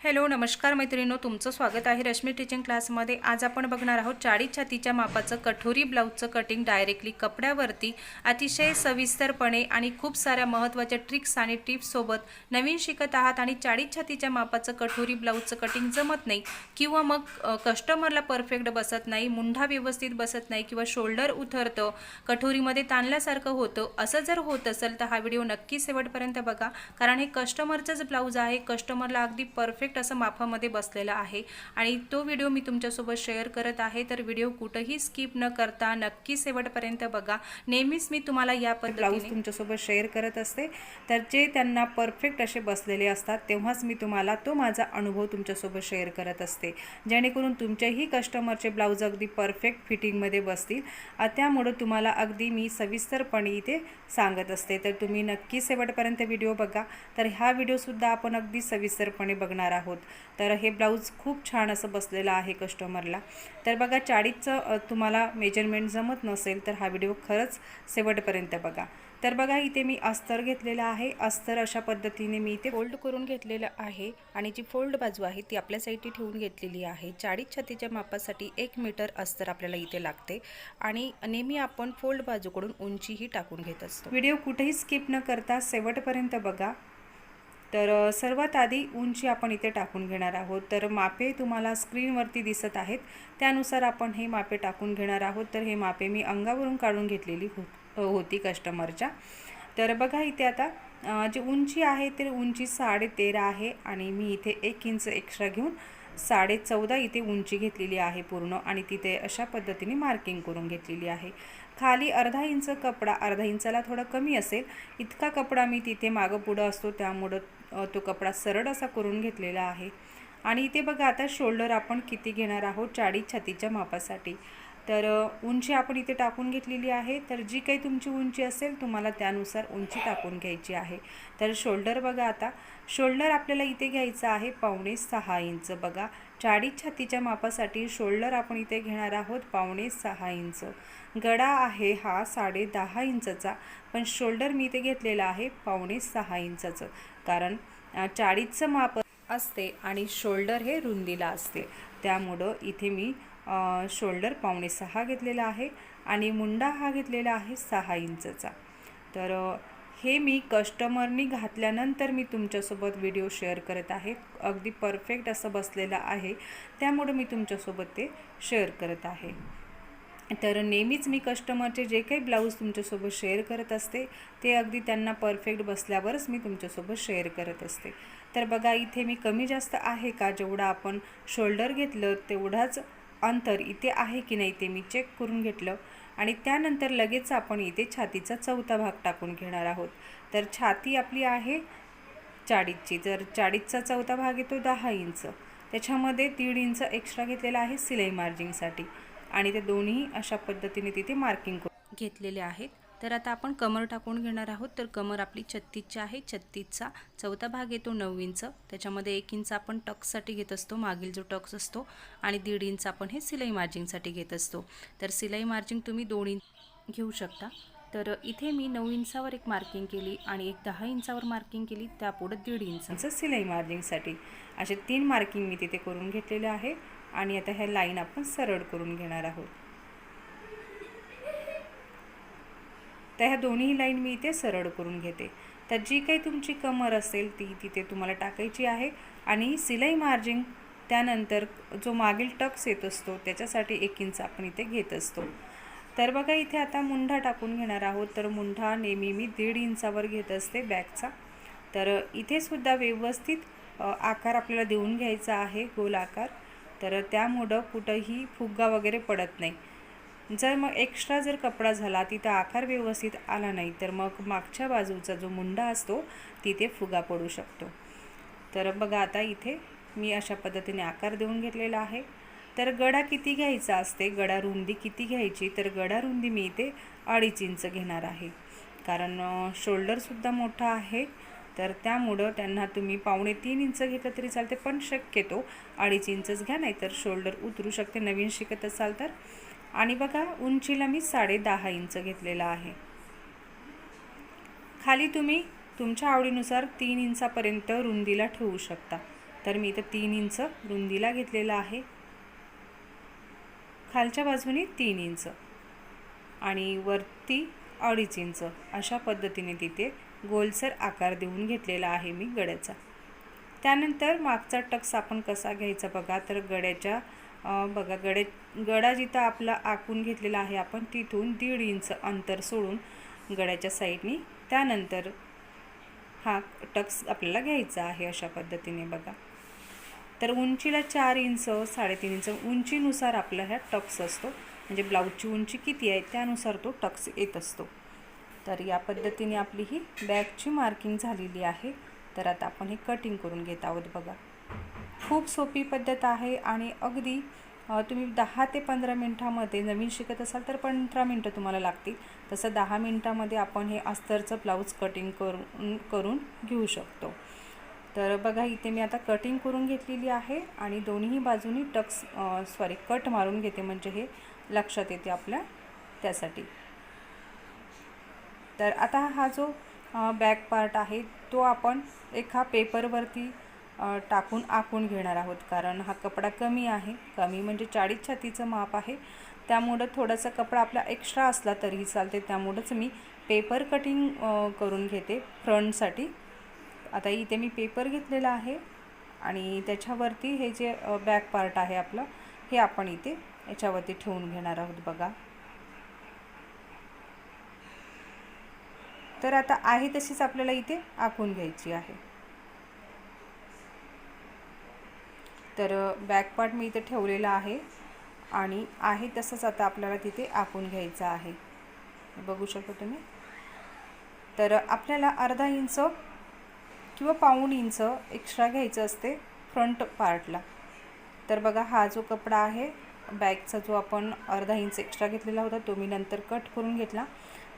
Hello नमस्कार मैत्रिणींनो तुमचं स्वागत आहे रश्मी टीचिंग क्लासमध्ये आज आपण बघणार आहोत चाळी छातीच्या मापाचं कठोरी ब्लाऊजचं कटिंग डायरेक्टली कपड्यावरती. अतिशय सविस्तरपणे आणि खूप साऱ्या महत्त्वाच्या ट्रिक्स आणि टिप्ससोबत नवीन शिकत आहात आणि चाळी छातीच्या मापाचं कठोरी ब्लाऊजचं कटिंग जमत नाही किंवा मग कस्टमरला परफेक्ट बसत नाही मुंढा व्यवस्थित बसत नाही किंवा शोल्डर उतरतं कठोरीमध्ये ताणल्यासारखं होतं असं जर होत असेल तर हा व्हिडिओ नक्की शेवटपर्यंत बघा. कारण हे कस्टमरचंच ब्लाऊज आहे. कस्टमरला अगदी परफेक्ट असं मापामध्ये बसलेलं आहे. आणि तो व्हिडिओ मी तुमच्यासोबत शेअर करत आहे. तर व्हिडिओ कुठंही स्किप न करता नक्की शेवटपर्यंत बघा. नेहमीच मी तुम्हाला या ब्लाऊज तुमच्यासोबत शेअर करत असते. तर जे त्यांना परफेक्ट असे बसलेले असतात तेव्हाच मी तुम्हाला तो माझा अनुभव तुमच्यासोबत शेअर करत असते. जेणेकरून तुमच्याही कस्टमरचे ब्लाऊज अगदी परफेक्ट फिटिंगमध्ये बसतील. त्यामुळं तुम्हाला अगदी मी सविस्तरपणे इथे सांगत असते. तर तुम्ही नक्की शेवटपर्यंत व्हिडिओ बघा. तर हा व्हिडिओसुद्धा आपण अगदी सविस्तरपणे बघणार आहोत आहोत. तर हे ब्लाऊज खूप छान असं बसलेलं आहे कस्टमरला. तर बघा चाळीसचं तुम्हाला मेजरमेंट जमत नसेल तर हा व्हिडिओ खरंच शेवटपर्यंत बघा. तर बघा इथे मी अस्तर घेतलेलं आहे. अस्तर अशा पद्धतीने मी इथे फोल्ड करून घेतलेलं आहे आणि जी फोल्ड बाजू आहे ती आपल्या साईडची ठेवून घेतलेली आहे. चाळीस छातीच्या मापासाठी एक मीटर अस्तर आपल्याला इथे लागते आणि नेहमी आपण फोल्ड बाजूकडून उंचीही टाकून घेत असतो. व्हिडिओ कुठेही स्किप न करता शेवटपर्यंत बघा. तर सर्वात आधी उंची आपण इथे टाकून घेणार आहोत. तर मापे तुम्हाला स्क्रीनवरती दिसत आहेत. त्यानुसार आपण हे मापे टाकून घेणार आहोत. तर हे मापे मी अंगावरून काढून घेतलेली हो होती कस्टमरच्या. तर बघा इथे आता जी उंची आहे ते उंची साडे तेरा आहे आणि मी इथे एक इंच एक्स्ट्रा घेऊन साडे चौदा इथे उंची घेतलेली आहे पूर्ण आणि तिथे अशा पद्धतीने मार्किंग करून घेतलेली आहे. खाली अर्धा इंच कपडा अर्धा इंचाला थोडा कमी असेल. इतका कपडा मी तिथे मागं पुढं असतो. त्यामुळं तो कपडा सरळ असा करून घेतलेला आहे. आणि इथे बघा आता शोल्डर आपण किती घेणार आहोत? चाळीस छातीच्या मापासाठी. तर उंची आपण इथे टाकून घेतलेली आहे. तर जी काही तुमची उंची असेल तुम्हाला त्यानुसार उंची टाकून घ्यायची आहे. तर शोल्डर बघा आता. शोल्डर आपल्याला इथे घ्यायचं आहे पावणे सहा इंच बघा. चाळीस छातीच्या मापासाठी शोल्डर आपण इथे घेणार आहोत पावणे सहा इंच. गडा आहे हा साडे दहा इंचचा पण शोल्डर मी इथे घेतलेला आहे पावणे सहा इंचाचं. कारण चाळीसचं माप असते आणि शोल्डर हे रुंदीला असते. त्यामुळं इथे मी शोल्डर पावणे सहा घेतलेला आहे आणि मुंडा हा घेतलेला आहे सहा इंचचा. तर हे मी कस्टमरनी घातल्यानंतर मी तुमच्यासोबत व्हिडिओ शेअर करत आहे. अगदी परफेक्ट असं बसलेलं आहे. त्यामुळं मी तुमच्यासोबत ते शेअर करत आहे. तर नेहमीच मी कस्टमरचे जे काही ब्लाऊज तुमच्यासोबत शेअर करत असते ते अगदी त्यांना परफेक्ट बसल्यावरच मी तुमच्यासोबत शेअर करत असते. तर बघा इथे मी कमी जास्त आहे का? जेवढं आपण शोल्डर घेतलं तेवढाच अंतर इथे आहे की नाही ते मी चेक करून घेतलं. आणि त्यानंतर लगेच आपण इथे छातीचा चौथा भाग टाकून घेणार आहोत. तर छाती आपली आहे चाळीसची. जर चाळीसचा चौथा भाग येतो दहा इंच. त्याच्यामध्ये दीड इंच एक्स्ट्रा घेतलेला आहे सिलाई मार्जिंगसाठी आणि ते दोन्ही अशा पद्धतीने तिथे मार्किंग घेतलेले आहेत. तर आता आपण कमर टाकून घेणार आहोत. तर कमर आपली छत्तीसची आहे. छत्तीसचा चौथा भाग येतो नऊ इंच त्याच्यामध्ये एक इंच आपण टक्ससाठी घेत असतो. मागील जो टक्स असतो आणि दीड इंच आपण हे सिलाई मार्जिंगसाठी घेत असतो. तर सिलाई मार्जिंग तुम्ही दोन इंच घेऊ शकता. तर इथे मी नऊ इंचावर एक मार्किंग केली आणि एक दहा इंचावर मार्किंग केली. त्यापुढं दीड इंचाचं सिलाई मार्जिंगसाठी असे तीन मार्किंग मी तिथे करून घेतलेले आहे. आणि आता ह्या लाईन आपण सरळ करून घेणार आहोत. तर ह्या दोन्ही लाईन मी इथे सरळ करून घेते. तर जी काही तुमची कमर असेल ती तिथे तुम्हाला टाकायची आहे आणि सिलाई मार्जिंग त्यानंतर जो मागील टक्स येत असतो त्याच्यासाठी एक इंच आपण इथे घेत असतो. तर बघा इथे आता मुंढा टाकून घेणार आहोत. तर मुंढा नेहमी मी दीड इंचावर घेत असते बॅगचा. तर इथे सुद्धा व्यवस्थित आकार आपल्याला देऊन घ्यायचा आहे गोल आकार. तर त्यामुळं कुठंही फुग्गा वगैरे पडत नाही. जर मग एक्स्ट्रा जर कपडा झाला तिथं आकार व्यवस्थित आला नाही तर मग मागच्या बाजूचा जो मुंडा असतो तिथे फुगा पडू शकतो. तर बघा आता इथे मी अशा पद्धतीने आकार देऊन घेतलेला आहे. तर गडा किती घ्यायचा असते गडा रुंदी किती घ्यायची तर गडा रुंदी मी इथे अडीच इंच घेणार आहे. कारण शोल्डरसुद्धा मोठा आहे. तर त्यामुळं त्यांना तुम्ही पावणे तीन इंच घेतलं तरी चालते पण शक्यतो अडीच इंचच घ्या नाही तर शोल्डर उतरू शकते. नवीन शिकत असाल तर. आणि बघा उंचीला मी साडे दहा इंच घेतलेला आहे. खाली तुम्ही तुमच्या आवडीनुसार तीन इंचापर्यंत रुंदीला ठेवू शकता. तर मी इथं तीन इंच रुंदीला घेतलेला आहे. खालच्या बाजूने तीन इंच आणि वरती अडीच इंच अशा पद्धतीने तिथे गोलसर आकार देऊन घेतलेला आहे मी गड्याचा. त्यानंतर मागचा टक्स आपण कसा घ्यायचा बघा तर गड्याच्या बघा गडे गडा जिथं आपला आखून घेतलेला आहे आपण तिथून दीड इंच अंतर सोडून गड्याच्या साईडनी त्यानंतर हा टक्स आपल्याला घ्यायचा आहे अशा पद्धतीने बघा. तर उंचीला चार इंच साडेतीन इंच उंचीनुसार आपला ह्या टक्स असतो. म्हणजे ब्लाऊजची उंची किती आहे त्यानुसार तो टक्स येत असतो. तर या पद्धतीने आपली ही बॅगची मार्किंग झालेली आहे. तर आता आपण हे कटिंग करून घेत आहोत बघा. खूप सोपी पद्धत आहे आणि अगदी तुम्ही दहा ते पंधरा मिनटामध्ये नवीन शिकत असाल तर पंधरा मिनटं तुम्हाला लागतील. तसं दहा मिनटामध्ये आपण हे अस्तरचं ब्लाऊज कटिंग करून करून घेऊ शकतो. तर बघा इथे मी आता कटिंग करून घेतलेली आहे आणि दोन्ही बाजूनी टक्स सॉरी कट मारून घेते म्हणजे हे लक्षात येते आपल्या त्यासाठी. तर आता हा जो बॅक पार्ट आहे तो आपण एका पेपरवरती टाकून आखून घेणार आहोत. कारण हा कपडा कमी आहे. कमी म्हणजे चाळीस छातीचं माप आहे. त्यामुळं थोडासा कपडा आपला एक्स्ट्रा असला तरीही चालते त्यामुळंच मी पेपर कटिंग करून घेते फ्रंटसाठी आता इथे मी पेपर घेतलेला आहे. आणि त्याच्यावरती हे जे बॅक पार्ट आहे आपलं हे आपण इथे याच्यावरती ठेवून घेणार आहोत बघा. तर आता आहे तशीच आपल्याला इथे आखून घ्यायची आहे. तर बॅक पार्ट मी इथे ठेवलेला आहे आणि आहे तसंच आता आपल्याला तिथे आखून घ्यायचं आहे. बघू शकतो तुम्ही? तर आपल्याला अर्धा इंच किंवा पाऊण इंच एक्स्ट्रा घ्यायचं असते फ्रंट पार्टला तर बघा हा जो कपडा आहे बॅगचा जो आपण अर्धा इंच एक्स्ट्रा घेतलेला होता तो मी नंतर कट करून घेतला.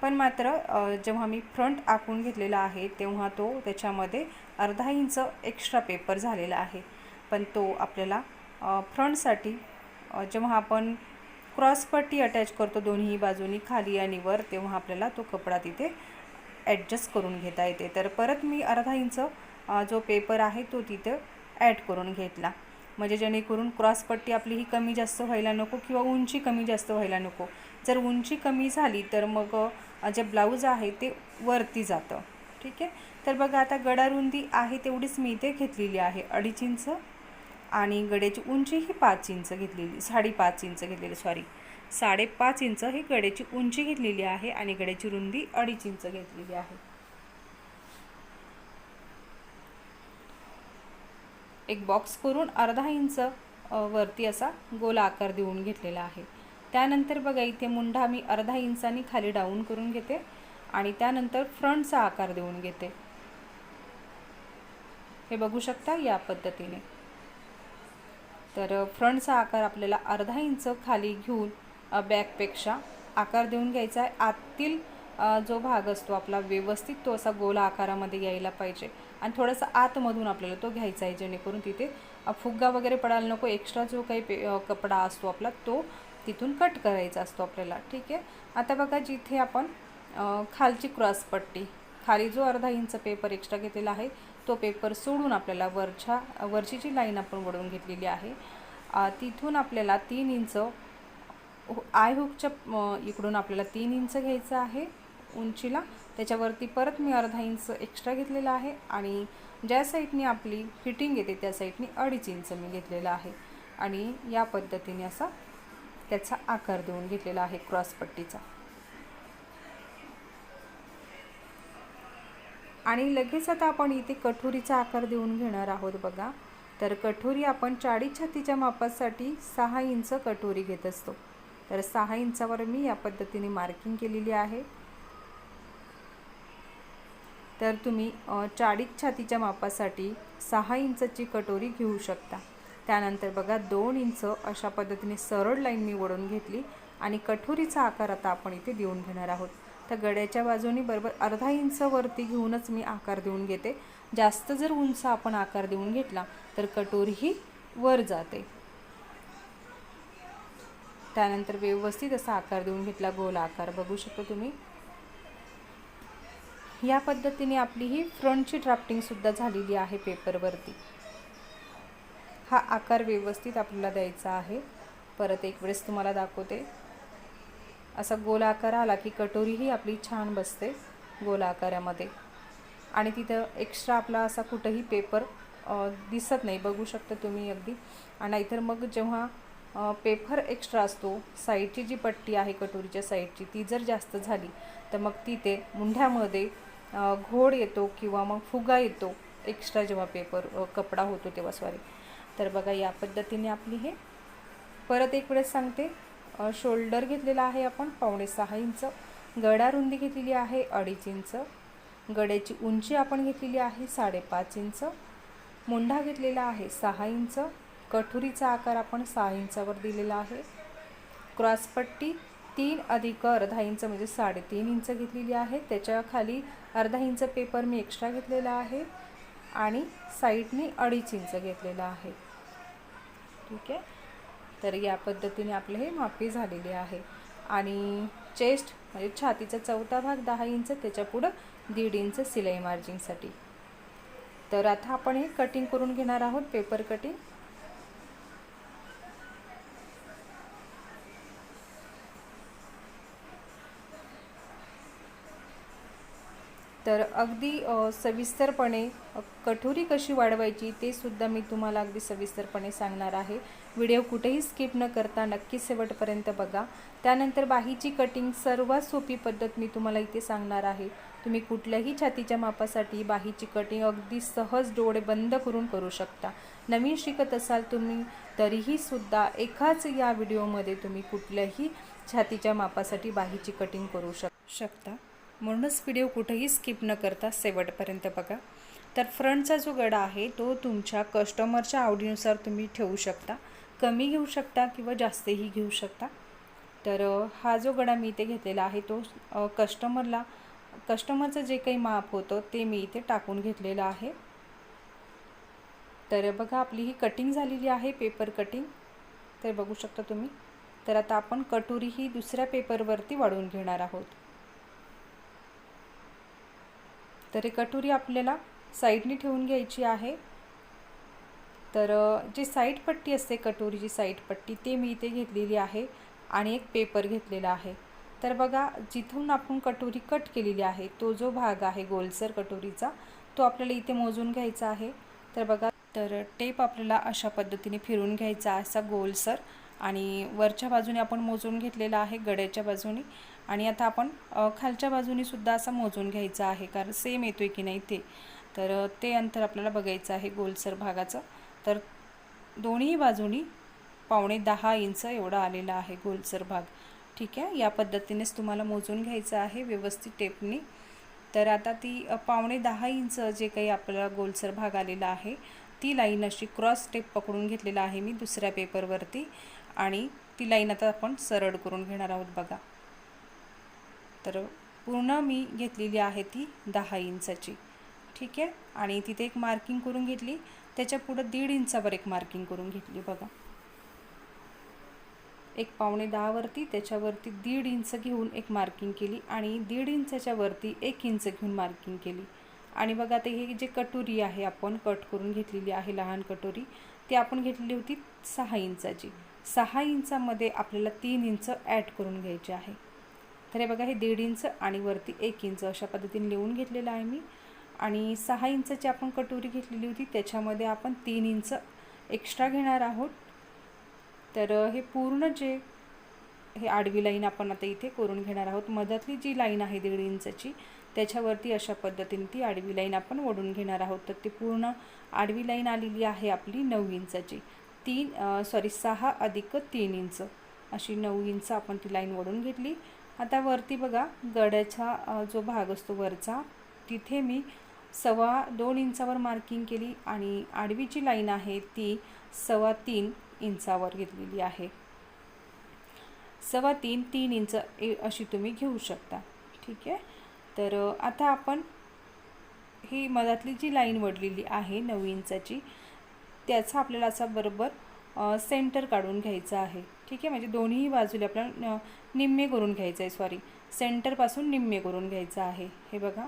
पण मात्र जेव्हा मी फ्रंट आखून घेतलेला आहे तेव्हा तो त्याच्यामध्ये अर्धा इंच एक्स्ट्रा पेपर झालेला आहे. पण तो आपल्याला फ्रंटसाठी जेव्हा आपण क्रॉसपट्टी अटॅच करतो दोन्ही बाजूनी खाली आणि वर तेव्हा आपल्याला तो कपडा तिथे ॲडजस्ट करून घेता येते. तर परत मी अर्धा इंच जो पेपर आहे तो तिथे ॲड करून घेतला. म्हणजे जेणेकरून क्रॉसपट्टी आपली ही कमी जास्त व्हायला नको किंवा उंची कमी जास्त व्हायला नको. जर उंची कमी झाली तर मग जे ब्लाऊज आहे ते वरती जातं. ठीक आहे? तर बघा आता गडारुंदी आहे तेवढीच मी इथे घेतलेली आहे. अडीच इंच आणि गड्याची उंची ही पाच इंच घेतलेली साडेपाच इंच घेतलेली सॉरी साडेपाच इंच ही गड्याची उंची घेतलेली आहे आणि गड्याची रुंदी अडीच इंच घेतलेली आहे. एक बॉक्स करून अर्धा इंच वरती असा गोल आकार देऊन घेतलेला आहे. त्यानंतर बघा इथे मुंढा मी अर्धा इंचानी खाली डाऊन करून घेते आणि त्यानंतर फ्रंटचा आकार देऊन घेते. हे बघू शकता या पद्धतीने. तर फ्रंटचा आकार आपल्याला अर्धा इंच खाली घेऊन बॅकपेक्षा आकार देऊन घ्यायचा आहे. आतील जो भाग असतो आपला व्यवस्थित तो असा गोल आकारामध्ये यायला पाहिजे. आणि थोडासा आतमधून आपल्याला तो घ्यायचा आहे जेणेकरून तिथे फुग्गा वगैरे पडायला नको. एक्स्ट्रा जो काही पे कपडा असतो आपला तो तिथून कट करायचा असतो आपल्याला. ठीक आहे? आता बघा जिथे आपण खालची क्रॉसपट्टी खाली जो अर्धा इंच पेपर एक्स्ट्रा घेतलेला आहे तो पेपर सोडून आपल्याला वरच्या वरची जी लाईन आपण वळून घेतलेली आहे तिथून आपल्याला तीन इंच हो- आय हुकच्या इकडून आपल्याला तीन इंच घ्यायचं आहे उंचीला. त्याच्यावरती परत मी अर्धा इंच एक्स्ट्रा घेतलेला आहे आणि ज्या साईडनी आपली फिटिंग येते त्या साईडनी अडीच इंच मी घेतलेला आहे. आणि या पद्धतीने असा त्याचा आकार देऊन घेतलेला आहे क्रॉसपट्टीचा आणि लगेच आता आपण इथे कठोरीचा आकार देऊन घेणार आहोत बघा. तर कठोरी आपण चाळीस छातीच्या मापासाठी सहा इंच कटोरी घेत असतो. तर सहा इंचावर मी या पद्धतीने मार्किंग केलेली आहे. तर तुम्ही चाळीस छातीच्या मापासाठी सहा इंचची कटोरी घेऊ शकता. त्यानंतर बघा दोन इंच अशा पद्धतीने सरळ लाईन मी ओढून घेतली आणि कठोरीचा आकार आता आपण इथे देऊन घेणार आहोत. तर गड्याच्या बाजूनी बरोबर अर्धा इंच वरती घेऊनच मी आकार देऊन घेते. जास्त जर उंच आपण आकार देऊन घेतला तर कटोरीही वर जाते. त्यानंतर व्यवस्थित असा आकार देऊन घेतला गोल आकार. बघू शकतो तुम्ही. या पद्धतीने आपली ही फ्रंटची ड्राफ्टिंग सुद्धा झालेली आहे पेपरवरती. हा आकार व्यवस्थित आपल्याला द्यायचा आहे. परत एक वेळेस तुम्हाला दाखवते. असा गोल आकार आला की कटोरीही आपली छान बसते गोल आकारामध्ये. आणि तिथं एक्स्ट्रा आपला असा कुठंही पेपर दिसत नाही. बघू शकता तुम्ही अगदी. आणि नाहीतर मग जेव्हा पेपर एक्स्ट्रा असतो साईडची जी पट्टी आहे कटोरीच्या साईडची ती जर जास्त झाली तर मग तिथे मुंढ्यामध्ये घोड येतो किंवा मग फुगा येतो. एक्स्ट्रा जेव्हा पेपर कपडा होतो तेव्हा सॉरी तर बघा या पद्धतीने आपली हे परत एक वेळेस सांगते. शोल्डर घेतलेला आहे आपण पावणे सहा इंच. गडा रुंदी घेतलेली आहे अडीच इंच. गड्याची उंची आपण घेतलेली आहे साडेपाच इंच. मुंढा घेतलेला आहे सहा इंच. कठुरीचा आकार आपण सहा इंचावर दिलेला आहे. क्रॉसपट्टी तीन अधिक अर्धा इंच म्हणजे साडेतीन इंच घेतलेली आहे. त्याच्याखाली अर्धा इंच पेपर मी एक्स्ट्रा घेतलेला आहे आणि साईडने अडीच इंच घेतलेला आहे. ठीक आहे? तर या पद्धतीने आपले हे मापी झालेले आहे. आणि चेस्ट म्हणजे छातीचा चौथा भाग दहा इंच त्याच्या पुढं दीड इंच सिलाई मार्जिंगसाठी तर आता आपण हे कटिंग करून घेणार आहोत पेपर कटिंग तर अगदी सविस्तरपणे कठोरी कशी वाढवायची ते सुद्धा मी तुम्हाला अगदी सविस्तरपणे सांगणार आहे. व्हिडिओ कुठेही स्किप न करता नक्की शेवटपर्यंत बघा. त्यानंतर बाहीची कटिंग सर्वात सोपी पद्धत मी तुम्हाला इथे सांगणार आहे. तुम्ही कुठल्याही छातीच्या मापासाठी बाहीची कटिंग अगदी सहज डोळे बंद करून करू शकता. नवीन शिकत असाल तुम्ही तरीही सुद्धा एकाच या व्हिडिओमध्ये तुम्ही कुठल्याही छातीच्या मापासाठी बाहीची कटिंग करू शक शकता. म्हणूनच व्हिडिओ कुठेही स्किप न करता शेवटपर्यंत बघा. तर फ्रंटचा जो गडा आहे तो तुमच्या कस्टमरच्या आवडीनुसार तुम्ही ठेवू शकता. कमी घेऊ शकता किंवा जास्तही घेऊ शकता? तर हा जो गडा मी इथे घेतलेला आहे तो कस्टमरला कस्टमरचं जे काही माप होतं ते मी इथे टाकून घेतलेलं आहे. तर बघा आपली ही कटिंग झालेली आहे पेपर कटिंग तर बघू शकता तुम्ही. तर आता आपण कटोरी ही दुसऱ्या पेपरवरती वाढवून घेणार आहोत. तर ही कटोरी आपल्याला साईडने ठेवून घ्यायची आहे. तर जी साईड पट्टी असते कटोरीची साईड पट्टी ते मी इथे घेतलेली आहे आणि एक पेपर घेतलेला आहे. तर बघा जिथून आपण कटोरी कट केलेली आहे तो जो भाग आहे गोलसर कटोरीचा तो आपल्याला इथे मोजून घ्यायचा आहे. तर बघा तर टेप आपल्याला अशा पद्धतीने फिरून घ्यायचा असा गोलसर आणि वरच्या बाजूने आपण मोजून घेतलेला आहे गड्याच्या बाजूने. आणि आता आपण खालच्या बाजूने सुद्धा असा मोजून घ्यायचा आहे कारण सेम येतो आहे की नाही ते. तर ते अंतर आपल्याला बघायचं आहे गोलसर भागाचं. तर दोन्ही बाजूनी पावणे दहा इंच एवढा आलेला आहे गोलसर भाग. ठीक आहे? या पद्धतीनेच तुम्हाला मोजून घ्यायचं आहे व्यवस्थित टेपनी. तर आता ती पावणे दहा इंच जे काही आपल्याला गोलसर भाग आलेला आहे ती लाईन अशी क्रॉस टेप पकडून घेतलेला आहे मी दुसऱ्या पेपरवरती. आणि ती लाईन आता आपण सरळ करून घेणार आहोत बघा. तर पूर्ण मी घेतलेली आहे ती दहा इंचाची. ठीक आहे? आणि तिथे एक मार्किंग करून घेतली. त्याच्या पुढं दीड इंचावर एक मार्किंग करून घेतली बघा. एक पावणे दहावरती त्याच्यावरती दीड इंच घेऊन एक मार्किंग केली आणि दीड इंचाच्या वरती एक इंच घेऊन मार्किंग केली. आणि बघा आता हे जे कटोरी आहे आपण कट करून घेतलेली आहे लहान कटोरी ती आपण घेतलेली होती सहा इंचाची. सहा इंचामध्ये आपल्याला तीन इंच ॲड करून घ्यायचे आहे. तर हे बघा हे दीड इंच आणि वरती एक इंच अशा पद्धतीने लिहून घेतलेलं आहे मी. आणि सहा इंचाची आपण कटोरी घेतलेली होती त्याच्यामध्ये आपण तीन इंच एक्स्ट्रा घेणार आहोत. तर हे पूर्ण जे हे आडवी लाईन आपण आता इथे करून घेणार आहोत. मधातली जी लाईन आहे दीड इंचाची त्याच्यावरती अशा पद्धतीने ती आडवी लाईन आपण ओढून घेणार आहोत. तर ती पूर्ण आडवी लाईन आलेली आहे आपली नऊ इंचाची तीन सॉरी सहा अधिक तीन इंच. अशी नऊ इंच आपण ती लाईन ओढून घेतली. आता वरती बघा गड्याचा जो भाग असतो वरचा तिथे मी सव्वा दोन इंचावर मार्किंग केली आणि आडवी जी लाईन आहे ती सव्वा तीन इंचावर घेतलेली आहे. सव्वा तीन तीन इंच ए- अशी तुम्ही घेऊ शकता. ठीक आहे? तर आता आपण ही मधातली जी लाईन वडलेली आहे नऊ इंचाची त्याचा आपल्याला असा बरोबर सेंटर काढून घ्यायचा आहे. ठीक आहे? म्हणजे दोन्ही बाजूला आपल्याला निम्मे करून घ्यायचं आहे सॉरी सेंटरपासून निम्मे करून घ्यायचं आहे. हे बघा.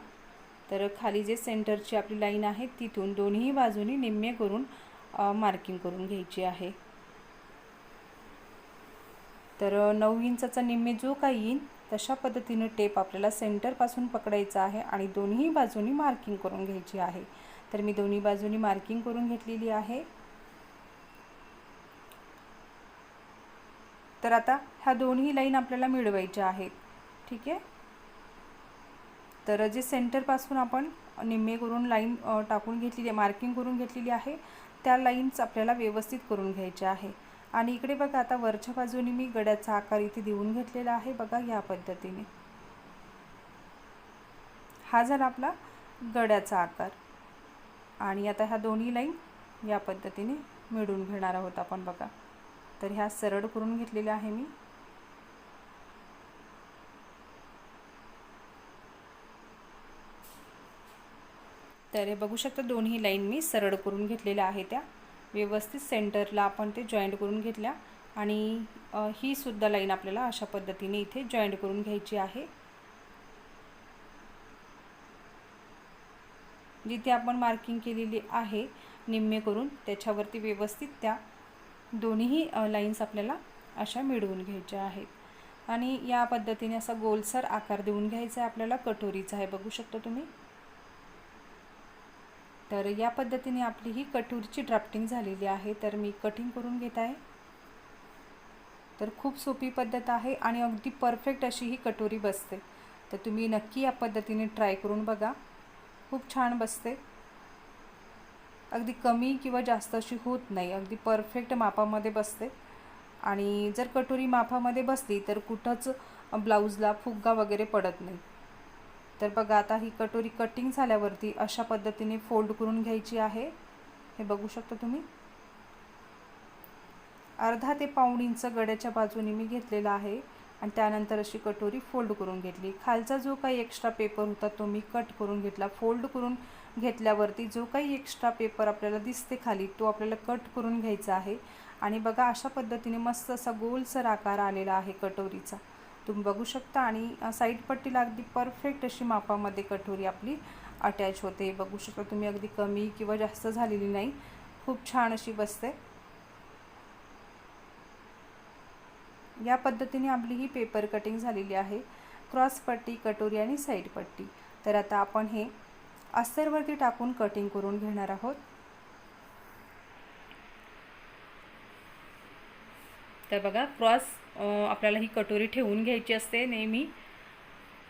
तर खाली जे सेंटरची आपली लाईन आहे तिथून दोन्ही बाजूनी निम्मे करून मार्किंग करून घ्यायची आहे. तर नऊ इंचाचा निम्मे जो काही येईल तशा पद्धतीने टेप आपल्याला सेंटरपासून पकडायचा आहे आणि दोन्ही बाजूनी मार्किंग करून घ्यायची आहे. तर मी दोन्ही बाजूनी मार्किंग करून घेतलेली आहे. तर आता ह्या दोन्ही लाईन आपल्याला मिळवायच्या आहेत. ठीक आहे? तर जे सेंटरपासून आपण निम्मे करून लाईन टाकून घेतलेली आहे मार्किंग करून घेतलेली आहे त्या लाईन्स आपल्याला व्यवस्थित करून घ्यायच्या आहे. आणि इकडे बघा आता वरच्या बाजूने मी गड्याचा आकार इथे देऊन घेतलेला आहे बघा या पद्धतीने. हा झाला आपला गड्याचा आकार. आणि आता ह्या दोन्ही लाईन या पद्धतीने मिळून घेणार आहोत आपण बघा. तर ह्या सरळ करून घेतलेल्या आहे मी. तर हे बघू शकता दोन्ही लाईन मी सरळ करून घेतलेल्या आहे त्या. व्यवस्थित सेंटरला आपण ते जॉईंट करून घेतल्या. आणि ही सुद्धा लाईन आपल्याला अशा पद्धतीने इथे जॉईंट करून घ्यायची आहे. जिथे आपण मार्किंग केलेली आहे निम्मे करून त्याच्यावरती व्यवस्थित त्या दोन्हीही लाईन्स आपल्याला अशा मिळवून घ्यायच्या आहेत. आणि या पद्धतीने असा गोलसर आकार देऊन घ्यायचा आहे आपल्याला. कटोरीचा आहे बघू शकता तुम्ही. तर या पद्धतीने आपली ही कटोरीची ड्राफ्टिंग झालेली आहे. तर मी कटिंग करून घेत आहे. तर खूप सोपी पद्धत आहे आणि अगदी परफेक्ट अशी ही कटोरी बसते. तर तुम्ही नक्की या पद्धतीने ट्राय करून बघा. खूप छान बसते. अगदी कमी किंवा जास्त अशी होत नाही. अगदी परफेक्ट मापामध्ये बसते. आणि जर कटोरी मापामध्ये बसली तर कुठंच ब्लाऊजला फुग्गा वगैरे पडत नाही. तर बघा आता ही कटोरी कटिंग झाल्यावरती अशा पद्धतीने फोल्ड करून घ्यायची आहे. हे बघू शकता तुम्ही. अर्धा ते पाऊण इंच गड्याच्या बाजूने मी घेतलेला आहे आणि त्यानंतर अशी कटोरी फोल्ड करून घेतली. खालचा जो काही एक्स्ट्रा पेपर होता तो मी कट करून घेतला. फोल्ड करून घेतल्यावरती जो काही एक्स्ट्रा पेपर आपल्याला दिसते खाली तो आपल्याला कट करून घ्यायचा आहे. आणि बघा अशा पद्धतीने मस्त असा गोलसर आकार आलेला आहे कटोरीचा. तुम्ही बघू शकता. आणि साईड पट्टीला अगदी परफेक्ट अशी मापामध्ये कटोरी आपली अटॅच होते. बघू शकता तुम्ही अगदी कमी किंवा जास्त झालेली नाही. खूप छान अशी बसते. या पद्धतीने आपली ही पेपर कटिंग झालेली आहे. क्रॉस पट्टी कटोरी आणि साईड पट्टी. तर आता आपण हे अस्तरवरती टाकून कटिंग करून घेणार आहोत. तर बघा क्रॉस आपल्याला ही कटोरी ठेवून घ्यायची असते नेहमी.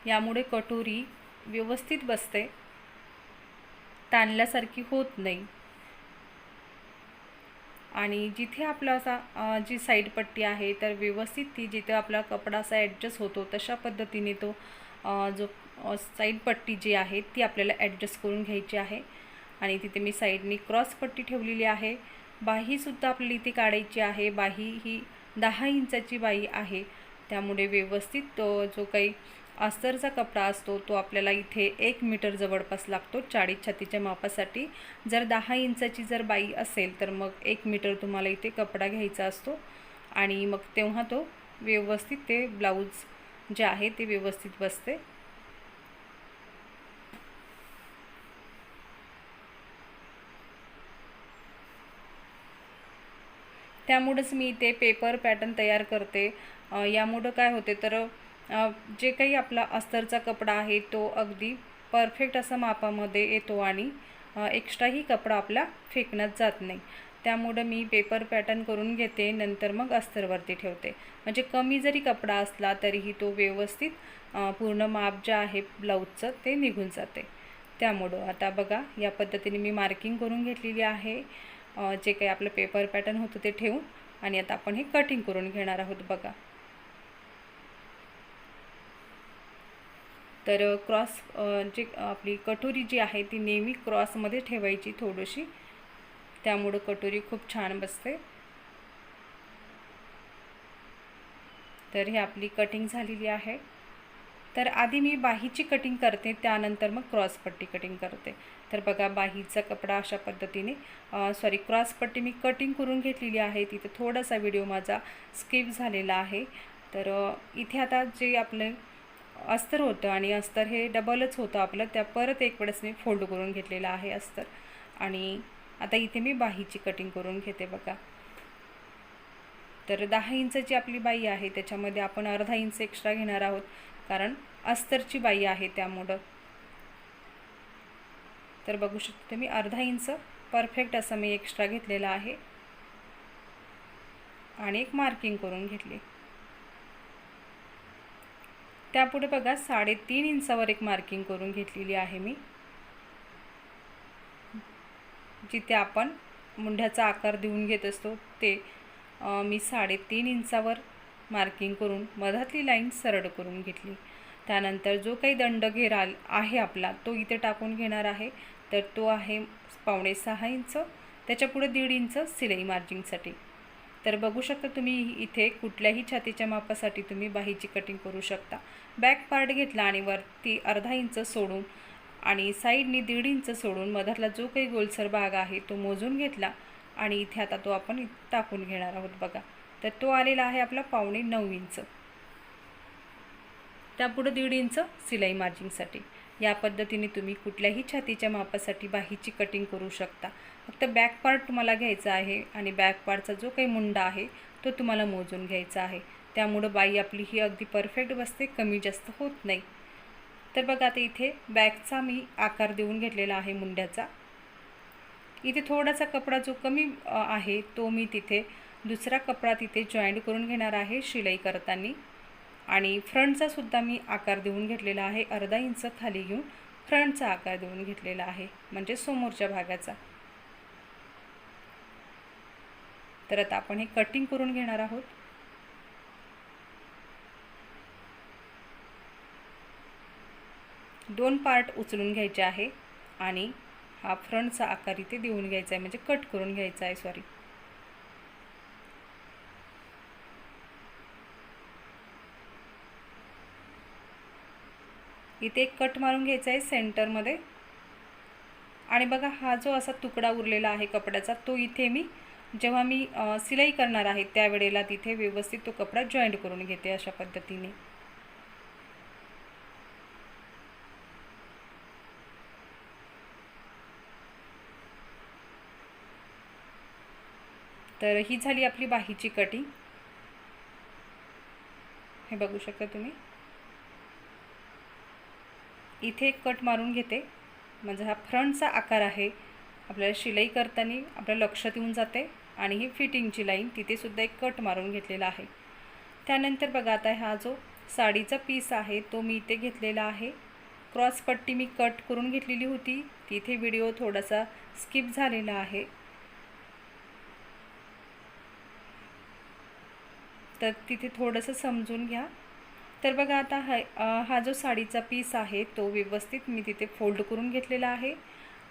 यामुळे कटोरी व्यवस्थित बसते. ताणल्यासारखी होत नाही. आणि जिथे आपला असा जी साईड पट्टी आहे तर व्यवस्थित ती जिथे आपला कपडा असा ॲडजस्ट होतो तशा पद्धतीने तो जो साईड पट्टी जी आहे ती आपल्याला ॲडजस्ट करून घ्यायची आहे. आणि तिथे मी साईडनी क्रॉस पट्टी ठेवलेली आहे. बाहीसुद्धा आपल्याला इथे काढायची आहे. बाही ही दहा इंचाची बाई आहे. त्यामुळे व्यवस्थित तो जो काही अस्तरचा कपडा असतो तो आपल्याला इथे एक मीटर जवळपास लागतो. चाळीस छातीच्या मापासाठी. जर दहा इंचाची जर बाई असेल तर मग एक मीटर तुम्हाला इथे कपडा घ्यायचा असतो. आणि मग तेव्हा तो व्यवस्थित ते ब्लाऊज जे आहे ते व्यवस्थित बसते. त्यामुळंच मी ते पेपर पॅटर्न तयार करते. यामुळं काय होते तर जे काही आपला अस्तरचा कपडा आहे तो अगदी परफेक्ट असा मापामध्ये येतो आणि एक्स्ट्राही कपडा आपला फेकण्यात जात नाही. त्यामुळं मी पेपर पॅटर्न करून घेते नंतर मग अस्तरवरती ठेवते. म्हणजे कमी जरी कपडा असला तरीही तो व्यवस्थित पूर्ण माप जे आहे ब्लाऊजचं ते निघून जाते. त्यामुळं आता बघा या पद्धतीने मी मार्किंग करून घेतलेली आहे. जे काही आपलं पेपर पॅटर्न होतं ते ठेवून आणि आता आपण हे कटिंग करून घेणार आहोत बघा. तर क्रॉस जे आपली कटोरी जी आहे ती नेहमी क्रॉसमध्ये ठेवायची थोडीशी. त्यामुळं कटोरी खूप छान बसते. तर ही आपली कटिंग झालेली आहे. तर आधी मी बाहीची कटिंग करते त्यानंतर मग क्रॉस पट्टी कटिंग करते. तर बघा बाहीचा कपडा अशा पद्धतीने सॉरी क्रॉसपट्टी मी कटिंग करून घेतलेली आहे. तिथे थोडासा व्हिडिओ माझा स्किप झालेला आहे. तर इथे आता जे आपलं अस्तर होतं आणि अस्तर हे डबलच होतं आपलं त्या परत एक वेळेस मी फोल्ड करून घेतलेलं आहे अस्तर. आणि आता इथे मी बाहीची कटिंग करून घेते बघा. तर दहा इंचाची आपली बाई आहे त्याच्यामध्ये आपण अर्धा इंच एक्स्ट्रा घेणार आहोत. कारण अस्तरची बाई आहे त्यामुळं. तर बघू शकता तुम्ही अर्धा इंच परफेक्ट असं मी एक्स्ट्रा घेतलेला आहे. आणि एक मार्किंग करून घेतली. त्यापुढे बघा साडेतीन इंचावर एक मार्किंग करून घेतलेली आहे मी. जिथे आपण मुंढ्याचा आकार देऊन घेत असतो ते मी साडेतीन इंचावर मार्किंग करून मधातली लाईन सरळ करून घेतली. त्यानंतर जो काही दंड घेरा आहे आपला तो इथे टाकून घेणार आहे. तर तो आहे पावणे सहा इंच त्याच्यापुढे दीड इंच सिलाई मार्जिंगसाठी तर बघू शकता तुम्ही इथे कुठल्याही छातीच्या मापासाठी तुम्ही बाहीची कटिंग करू शकता. बॅक पार्ट घेतला आणि वरती अर्धा इंच सोडून आणि साईडनी दीड इंच सोडून मधातला जो काही गोलसर भाग आहे तो मोजून घेतला आणि इथे आता तो आपण टाकून घेणार आहोत बघा. तर तो आलेला आहे आपला पावणे नऊ इंच. त्यापुढं दीड इंच सिलाई मार्जिंगसाठी या पद्धतीने तुम्ही कुठल्याही छातीच्या मापासाठी बाहीची कटिंग करू शकता. फक्त बॅक पार्ट तुम्हाला घ्यायचा आहे आणि बॅक पार्टचा जो काही मुंडा आहे तो तुम्हाला मोजून घ्यायचा आहे. त्यामुळं बाई आपली ही अगदी परफेक्ट बसते कमी जास्त होत नाही. तर बघा आता इथे बॅकचा मी आकार देऊन घेतलेला आहे मुंड्याचा. इथे थोडासा कपडा जो कमी आहे तो मी तिथे दुसरा कपडा तिथे जॉईंट करून घेणार आहे शिलाई करताना. आणि फ्रंटचा सुद्धा मी आकार देऊन घेतलेला आहे. अर्धा इंच खाली घेऊन फ्रंटचा आकार देऊन घेतलेला आहे म्हणजे समोरच्या भागाचा. तर आता आपण हे कटिंग करून घेणार आहोत. दोन पार्ट उचलून घ्यायचे आहे आणि हा फ्रंटचा आकार इथे देऊन घ्यायचा आहे म्हणजे कट करून घ्यायचा आहे सॉरी इथे एक कट मारून घ्यायचा आहे सेंटरमध्ये. आणि बघा हा जो असा तुकडा उरलेला आहे कपड्याचा तो इथे मी जेव्हा मी सिलाई करणार आहे त्यावेळेला तिथे व्यवस्थित तो कपडा जॉईंट करून घेते अशा पद्धतीने. तर ही झाली आपली बाहीची कटिंग. हे बघू शकता तुम्ही. इथे एक कट मारून घेते. म्हणजे हा फ्रंटचा आकार आहे. आपल्याला शिलाई करताना आपल्या लक्षात येऊन जाते आणि ही फिटिंगची लाईन तिथेसुद्धा एक कट मारून घेतलेला आहे. त्यानंतर बघा आता हा जो साडीचा पीस आहे तो मी इथे घेतलेला आहे. क्रॉस पट्टी मी कट करून घेतलेली होती. तिथे व्हिडिओ थोडासा स्किप झालेला आहे. तर तिथे थोडंसं समजून घ्या. तर बघा आता हा हा जो साडीचा पीस आहे तो व्यवस्थित मी तिथे फोल्ड करून घेतलेला आहे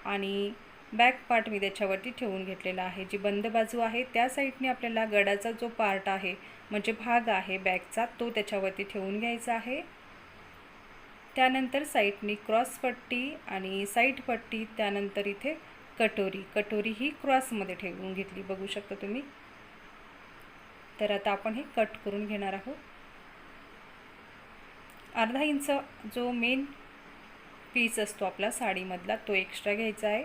आणि बॅक पार्ट मी त्याच्यावरती ठेवून घेतलेला आहे. जी बंद बाजू आहे त्या साईडने आपल्याला गडाचा जो पार्ट आहे म्हणजे भाग आहे बॅगचा तो त्याच्यावरती ठेवून घ्यायचा आहे. त्यानंतर साईडनी क्रॉसपट्टी आणि साईड पट्टी त्यानंतर इथे कटोरी. कटोरी ही क्रॉसमध्ये ठेवून घेतली बघू शकता तुम्ही. तर आता आपण हे कट करून घेणार आहोत. अर्धा इंच जो मेन पीस असतो आपला साडीमधला तो एक्स्ट्रा घ्यायचा आहे.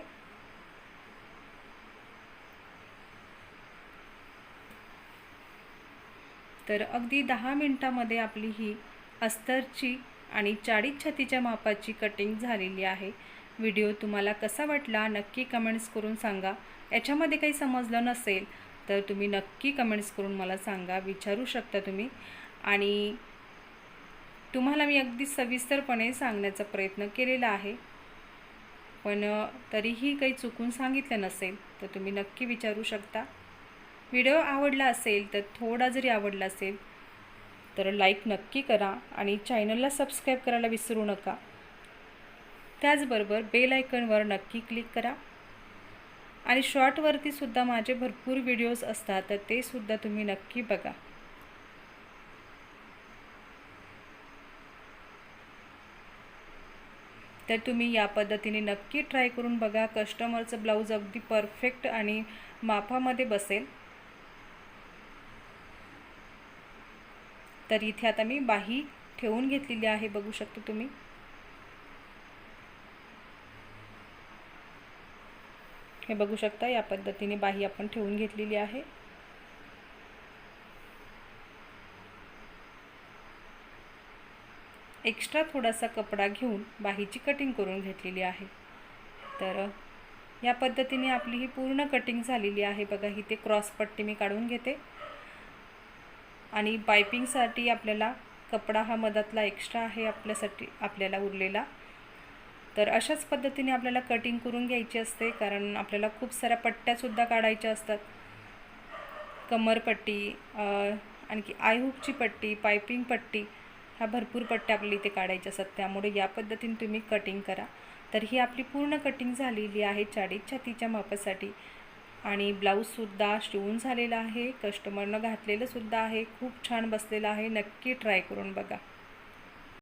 तर अगदी दहा मिनटामध्ये आपली ही अस्तरची आणि चाळीस छातीच्या मापाची कटिंग झालेली आहे. व्हिडिओ तुम्हाला कसा वाटला नक्की कमेंट्स करून सांगा. याच्यामध्ये काही समजलं नसेल तर तुम्ही नक्की कमेंट्स करून मला सांगा. विचारू शकता तुम्ही. आणि तुम्हाला मी अगदी सविस्तरपणे सांगण्याचा प्रयत्न केलेला आहे. पण तरीही काही चुकून सांगितलं नसेल तर तुम्ही नक्की विचारू शकता. व्हिडिओ आवडला असेल तर थोडा जरी आवडला असेल तर लाईक नक्की करा आणि चॅनलला सबस्क्राईब करायला विसरू नका. त्याचबरोबर बेल आयकनवर नक्की क्लिक करा. आणि शॉर्टवरतीसुद्धा माझे भरपूर व्हिडिओज असतात तर ते सुद्धा तुम्ही नक्की बघा. तर तुम्ही या पद्धतीने नक्की ट्राय करून बघा. कस्टमरचं ब्लाऊज अगदी परफेक्ट आणि मापामध्ये बसेल. तर इथे आता मी बाही ठेवून घेतलेली आहे बघू शकता तुम्ही. हे बघू शकता या पद्धतीने बाही आपण ठेवून घेतलेली आहे. एक्स्ट्रा थोडासा कपडा घेऊन बाहीची कटिंग करून घेतलेली आहे. तर या पद्धतीने आपली ही पूर्ण कटिंग झालेली आहे. बघा ही ते क्रॉस पट्टी मी काढून घेते. आणि पायपिंगसाठी आपल्याला कपडा हा मधातला एक्स्ट्रा आहे आपल्यासाठी आपल्याला उरलेला. तर अशाच पद्धतीने आपल्याला कटिंग करून घ्यायची असते कारण आपल्याला खूप साऱ्या पट्ट्यासुद्धा काढायच्या असतात. कमरपट्टी आणखी आयहूकची पट्टी पायपिंग पट्टी ह्या भरपूर पट्ट्या आपल्याला इथे काढायच्या असतात. त्यामुळे या पद्धतीने तुम्ही कटिंग करा. तर ही आपली पूर्ण कटिंग झालेली आहे चाळीस छातीच्या मापासाठी. आणि ब्लाऊजसुद्धा शिवून झालेला आहे. कस्टमरनं घातलेलंसुद्धा आहे. खूप छान बसलेलं आहे. नक्की ट्राय करून बघा.